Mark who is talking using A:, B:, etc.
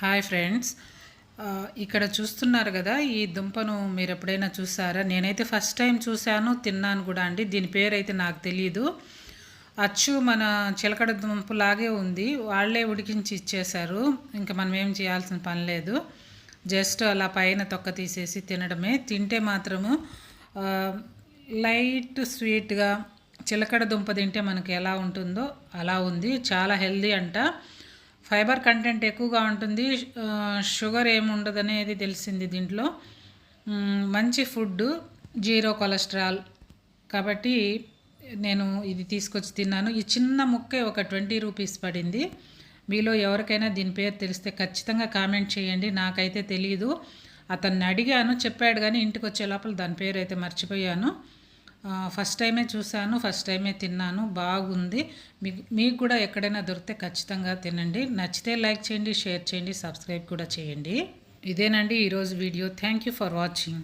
A: Hi friends. ఇక్కడ చూస్తున్నారు కదా ఈ దుంపను మీరు ఎప్పుడైనా చూసారా? నేనైతే ఫస్ట్ టైం చూశాను తిన్నాను కూడా అండి. దీని పేరు అయితే నాకు తెలియదు అచ్చు మన చిలకడ దుంపలాగే ఉంది. వాళ్ళే ఉడికించి ఇచ్చేశారు. ఇంకా మనం ఏం చేయాల్సిన పని లేదు. జస్ట్ అలా పైన తొక్క తీసేసి తినడమే. తింటే మాత్రము లైట్ స్వీట్గా చిలకడ దుంప తింటే మనకి ఎలా ఉంటుందో అలా ఉంది. చాలా హెల్దీ అంట. ఫైబర్ కంటెంట్ ఎక్కువగా ఉంటుంది. షుగర్ ఏముండదు అనేది తెలిసింది దీంట్లో. మంచి ఫుడ్ జీరో కొలెస్ట్రాల్. కాబట్టి నేను ఇది తీసుకొచ్చి తిన్నాను. ఈ చిన్న ముక్కే ఒక ట్వంటీ రూపీస్ పడింది. మీలో ఎవరికైనా దీని పేరు తెలిస్తే ఖచ్చితంగా కామెంట్ చేయండి. నాకైతే తెలియదు అతన్ని అడిగాను చెప్పాడు కానీ ఇంటికి వచ్చే లోపల దాని పేరు అయితే మర్చిపోయాను. ఫస్ట్ టైమే చూశాను ఫస్ట్ టైమే తిన్నాను బాగుంది. మీకు మీకు కూడా ఎక్కడైనా దొరికితే ఖచ్చితంగా తినండి. నచ్చితే లైక్ చేయండి షేర్ చేయండి సబ్స్క్రైబ్ కూడా చేయండి. ఇదేనండి ఈరోజు video. Thank you for watching